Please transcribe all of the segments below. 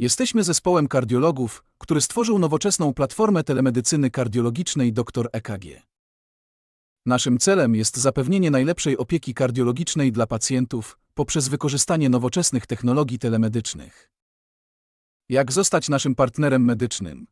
Jesteśmy zespołem kardiologów, który stworzył nowoczesną platformę telemedycyny kardiologicznej dr EKG. Naszym celem jest zapewnienie najlepszej opieki kardiologicznej dla pacjentów poprzez wykorzystanie nowoczesnych technologii telemedycznych. Jak zostać naszym partnerem medycznym?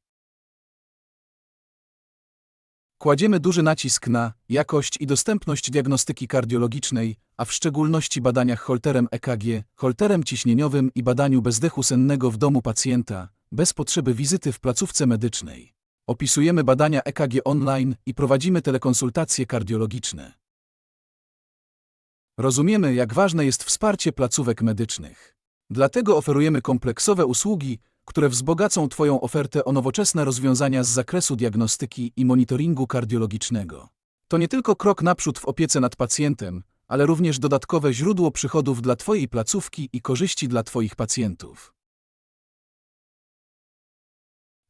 Kładziemy duży nacisk na jakość i dostępność diagnostyki kardiologicznej, a w szczególności badaniach holterem EKG, holterem ciśnieniowym i badaniu bezdechu sennego w domu pacjenta, bez potrzeby wizyty w placówce medycznej. Opisujemy badania EKG online i prowadzimy telekonsultacje kardiologiczne. Rozumiemy, jak ważne jest wsparcie placówek medycznych. Dlatego oferujemy kompleksowe usługi, które wzbogacą Twoją ofertę o nowoczesne rozwiązania z zakresu diagnostyki i monitoringu kardiologicznego. To nie tylko krok naprzód w opiece nad pacjentem, ale również dodatkowe źródło przychodów dla Twojej placówki i korzyści dla Twoich pacjentów.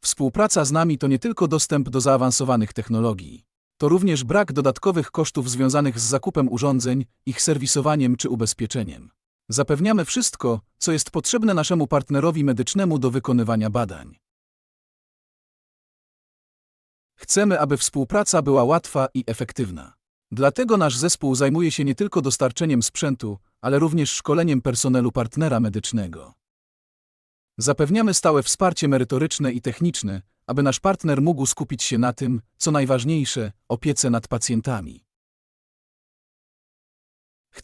Współpraca z nami to nie tylko dostęp do zaawansowanych technologii. To również brak dodatkowych kosztów związanych z zakupem urządzeń, ich serwisowaniem czy ubezpieczeniem. Zapewniamy wszystko, co jest potrzebne naszemu partnerowi medycznemu do wykonywania badań. Chcemy, aby współpraca była łatwa i efektywna. Dlatego nasz zespół zajmuje się nie tylko dostarczeniem sprzętu, ale również szkoleniem personelu partnera medycznego. Zapewniamy stałe wsparcie merytoryczne i techniczne, aby nasz partner mógł skupić się na tym, co najważniejsze opiece nad pacjentami.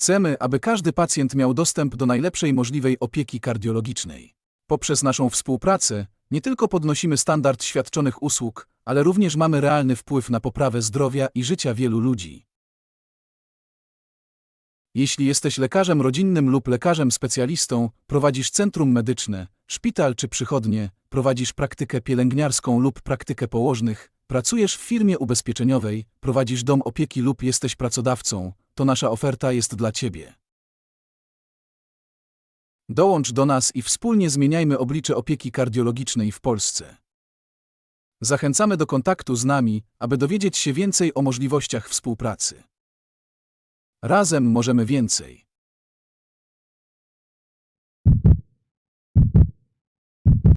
Chcemy, aby każdy pacjent miał dostęp do najlepszej możliwej opieki kardiologicznej. Poprzez naszą współpracę nie tylko podnosimy standard świadczonych usług, ale również mamy realny wpływ na poprawę zdrowia i życia wielu ludzi. Jeśli jesteś lekarzem rodzinnym lub lekarzem specjalistą, prowadzisz centrum medyczne, szpital czy przychodnie, prowadzisz praktykę pielęgniarską lub praktykę położnych, pracujesz w firmie ubezpieczeniowej, prowadzisz dom opieki lub jesteś pracodawcą, to nasza oferta jest dla Ciebie. Dołącz do nas i wspólnie zmieniajmy oblicze opieki kardiologicznej w Polsce. Zachęcamy do kontaktu z nami, aby dowiedzieć się więcej o możliwościach współpracy. Razem możemy więcej.